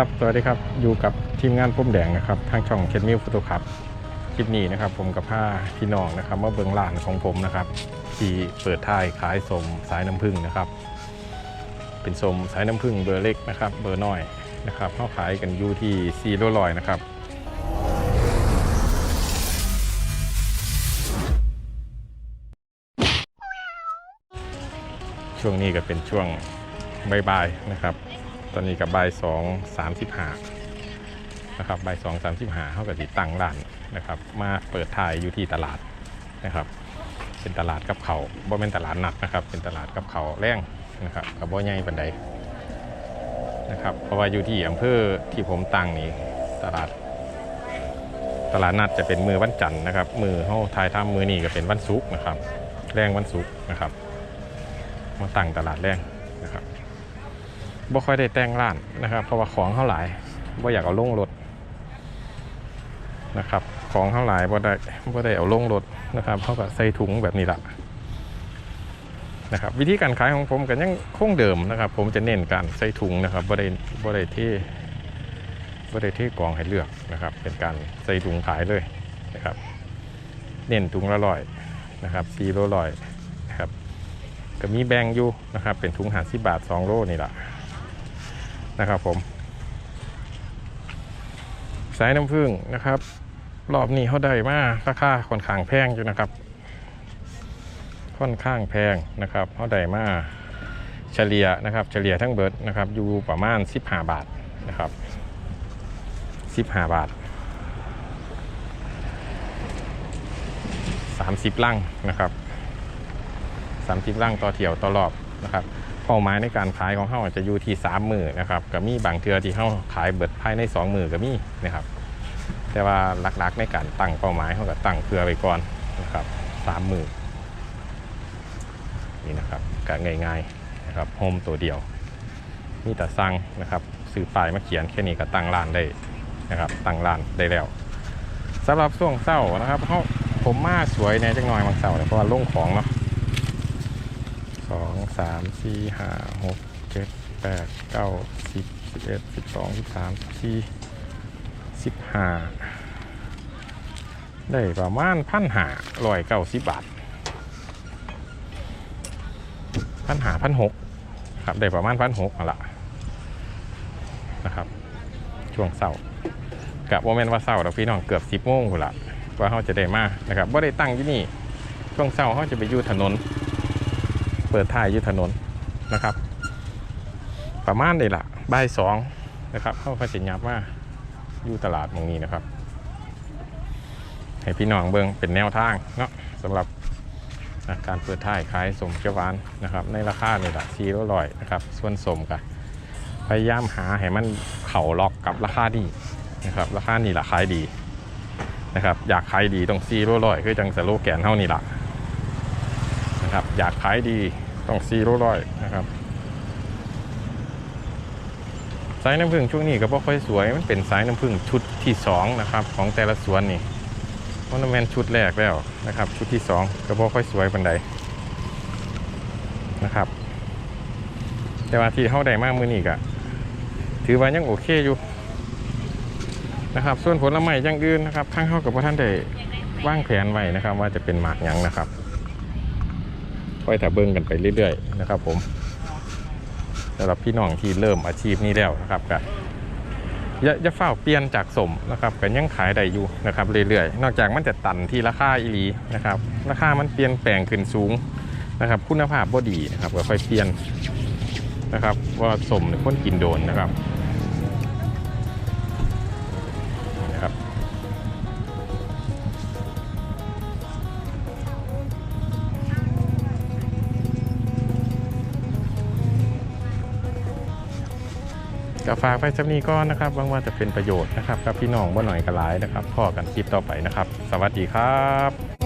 ครับ สวัสดีครับ อยู่กับทีมงานพุ่มแดงนะครับ ทางช่องเชนมิวฟ o โตคับ คลิปนี้นะครับ ผมกับผ้าพี่น้องนะครับมาเบิงร้านของผมนะครับ ที่เปิดท้ายขายสมสายน้ำผึ้งนะครับ เป็นสมสายน้ำผึ้งเบอร์เล็กนะครับ เบอร์น้อยนะครับเขาขายกันอยู่ที่ซีโรลอยนะครับช่วงนี้ก็เป็นช่วงบ่ายๆนะครับ ตอนนี้กับบ่ายสองสามสิบหานะครับบ่ายสองสามสิบหาเขากับติดตั้งร้านนะครับ มาเปิดถ่ายอยู่ที่ตลาดนะครับ เป็นตลาดกับเขาบ่เป็นตลาดหนักนะครับ เป็นตลาดกับเขาแรงนะครับกับบ่ใหญ่ปันใดนะครับเพราะว่าอยู่ที่อำเภอที่ผมตั้งนี่ตลาด ตลาดนัดจะเป็นมือวันจันทร์นะครับ มือเขาทายทำมือนี่ก็เป็นวันศุกร์นะครับ แรงวันศุกร์นะครับมาตั้งตลาดแรงนะครับ บ่ค่อยได้แต่งร้านนะครับ เพราะว่าของเท่าหลายบ่อยากเอาลงรถนะครับ ของเท่าหลายบ่ได้บ่ได้เอาลงรถนะครับเขาก็ใส่ถุงแบบนี้ละนะครับ วิธีการขายของผมก็ยังคงเดิมนะครับ ผมจะเน้นการใส่ถุงนะครับบ่ได้บ่ได้ที่บ่ได้ที่กองให้เลือกนะครับ เป็นการใส่ถุงขายเลยนะครับ เน้นถุงละร้อยนะครับสี่โลร้อยนะครับก็มีแบ่งอยู่นะครับ เป็นถุงหาสิบาท2โลนี่แหละ นะครับผม สายน้ำผึ้งนะครับ รอบนี้เขาได้มาราคาค่อนข้างแพงอยู่นะครับ ค่อนข้างแพงนะครับเขาได้มาเฉลี่ยนะครับ เฉลี่ยทั้งเบิดนะครับ อยู่ประมาณ 15 บาทนะครับ15 บาท 30 ลังนะครับสามสิบร่างต่อเที่ยวต่อรอบ นะครับเป้าหมายในการขายของเขาจะอยู่ที่สามหมือนนะครับก็มีบางเทือที่เขาขายเบิดภายในสองหมือก็มีนะครับแต่ว่าหลักๆในการตั้งเป้าหมายเขาก็ตั้งเพื่อไปก่อนนะครับสามหมือนี่นะครับก็ง่ายๆนะครับโฮมตัวเดียวมีแต่สั่งนะครับซื้อป้ายมาเขียนแค่นี้ก็ตั้งร้านได้นะครับตั้งร้านได้แล้วสำหรับช่วงเศร้านะครับเขาผมมาสวยในจังหน่อยบางเสาร์เนี่ยเพราะว่าลงของเนาะ สองสามสี่ห้าหกเจ็ดแปดเก้าสิบสิบเอ็ดสิบสองสิบสามสิบสี่สิบห้าได้ประมาณพันหาร้อยเก้าสิบบาทพันหาพันหกครับได้ประมาณพันหกนั่นละนะครับ ช่วงเศร้ากับโมเมนต์ว่าเศร้าเราพี่น้องเกือบสิบโมงกูนละว่าเขาจะได้มานะครับว่าได้ตั้งที่นี่ช่วงเศร้าเขาจะไปอยู่ถนน เปิดท่ายยุถนนนะครับ ประมาณนี้ละบ่ายสองนะครับเข้าพระสิยับว่าอยู่ตลาดตรงนี้นะครับ ให้พี่น้องเบิงเป็นแนวทางเนาะสำหรับนะการเปิดท่ายขายสมเขียวหวานนะครับ ในราคานี่แหละซีร่อยนะครับ ส่วนสมกันพยายามหาให้มันเข่าล็อกกับราคาดีนะครับ ราคานี่แหละขายดีนะครับอยากขายดีต้องซีร่อยคือจังสโลแกนเท่านี้ละนะครับอยากขายดี ต้องซีโร่ร้อยนะครับสายน้ำผึ้งช่วงนี้ก็บ่ค่อยสวยมันเป็นสายน้ำผึ้งชุดที่สองนะครับของแต่ละสวนนี่เพราะนั่นแมนชุดแรกแล้วนะครับ ชุดที่สองก็บ่ค่อยสวยปันใดนะครับ แต่ว่าที่เข้าได้มากมือนี้ก็ถือว่ายังโอเคอยู่นะครับส่วนผลไม้อย่างอื่นนะครับข้างเข้ากับว่าท่านได้วางแผนไว้นะครับ ว่าจะเป็นหมากยังนะครับ ค่อยถ้าเบิ่งกันไปเรื่อยๆนะครับผมสำหรับพี่น้องที่เริ่มอาชีพนี้แล้วนะครับก็อย่าอย่าเฝ้าเปลี่ยนจากสมนะครับก็ยังขายได้อยู่นะครับเรื่อยๆ นอกจากมันจะตันที่ราคาอีหลีนะครับราคามันเปลี่ยนแปลงขึ้นสูงนะครับ คุณภาพบ่ดีนะครับก็ค่อยเปลี่ยนนะครับว่าสมเนี่ยคนกินโดนนะครับ ก็ฝากไปสำนีก้อนนะครับหวังว่าจะเป็นประโยชน์นะครับกับพี่น้องบ่หน่อยกระหลายนะครับพ่อกันคลิปต่อไปนะครับ สวัสดีครับ